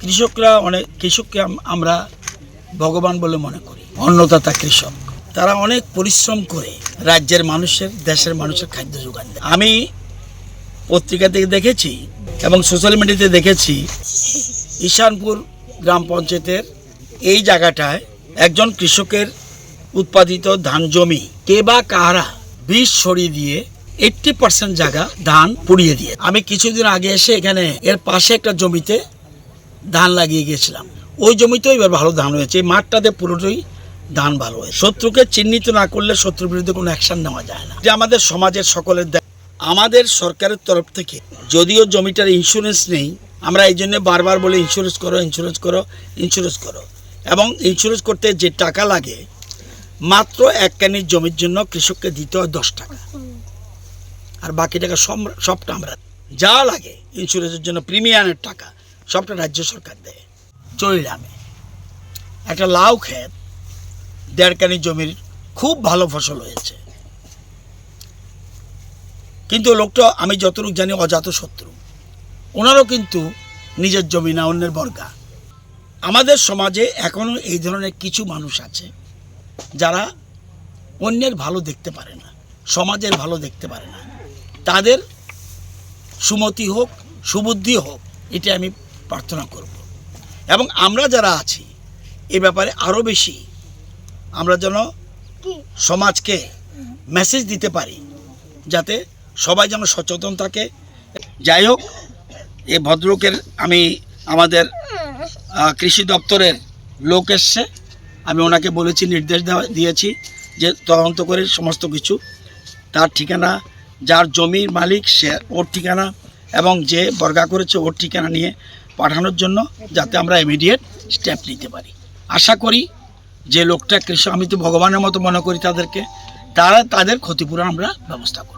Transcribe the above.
কৃষকরা অনেক, কৃষককে আমরা ভগবান বলে মনে করি, অন্নদাতা কৃষক। তারা অনেক পরিশ্রম করে রাজ্যের মানুষের, দেশের মানুষের খাদ্য যোগান দেয়। আমি পত্রিকা থেকে দেখেছি এবং সোশ্যাল মিডিয়াতে দেখেছি, ঈশানপুর গ্রাম পঞ্চায়েতের এই জায়গাটায় একজন কৃষকের উৎপাদিত ধান জমি, কে বা কাহারা বিষ ছড়িয়ে দিয়ে এইট্টি পার্সেন্ট জায়গা ধান পুড়িয়ে দিয়ে। আমি কিছুদিন আগে এসে এখানে, এর পাশে একটা জমিতে ধান লাগিয়ে গিয়েছিলাম। ওই জমিতেও এবার ভালো ধান হয়েছে। এই মাঠটাতে পুরোটাই ধান ভালো হয়েছে। শত্রুকে চিহ্নিত না করলে শত্রুর বিরুদ্ধে কোনো অ্যাকশন নেওয়া যায় না। যে আমাদের সমাজের সকলের আমাদের সরকারের তরফ থেকে যদিও জমিটার ইন্স্যুরেন্স নেই, আমরা এই জন্য বারবার বলে ইন্স্যুরেন্স করো ইন্স্যুরেন্স করো ইন্স্যুরেন্স করো। এবং ইন্স্যুরেন্স করতে যে টাকা লাগে, মাত্র এক কানির জমির জন্য কৃষককে দিতে হয় দশ টাকা। আর বাকি টাকা সব- সবটা আমরা যা লাগে ইন্স্যুরেন্সের জন্য প্রিমিয়ামের টাকা। সবটা রাজ্য সরকার দেয় চরিলামে একটা লাউ ক্ষেত, দেড়কানি জমির খুব ভালো ফসল হয়েছে। কিন্তু লোকটা, আমি যতটুকু জানি, অজাত শত্রু। ওনারও কিন্তু নিজের জমি না, অন্যের বর্গা। আমাদের সমাজে এখনও এই ধরনের কিছু মানুষ আছে, যারা অন্যের ভালো দেখতে পারে না, সমাজের ভালো দেখতে পারে না। তাদের সুমতি হোক, সুবুদ্ধি হোক এটা আমি প্রার্থনা করব। এবং আমরা যারা আছি এ ব্যাপারে আরও বেশি আমরা যেন সমাজকে মেসেজ দিতে পারি যাতে সবাই যেন সচেতন থাকে। যাই হোক এ ভদ্রলোকের আমি আমাদের কৃষি দপ্তরের লোক এসছে। আমি ওনাকে বলেছি নির্দেশ দেওয়া দিয়েছি যে তদন্ত করে সমস্ত কিছু তার ঠিকানা যার জমির মালিক সে ওর ঠিকানা এবং যে বর্গা করেছে ওর ঠিকানা নিয়ে পাঠানোর জন্য যাতে আমরা ইমিডিয়েট স্টেপ নিতে পারি। আশা করি যে লোকটা কৃষক, আমি তো ভগবানের মতো মনে করি তাদেরকে, তারা তাদের ক্ষতিপূরণ আমরা ব্যবস্থা করব।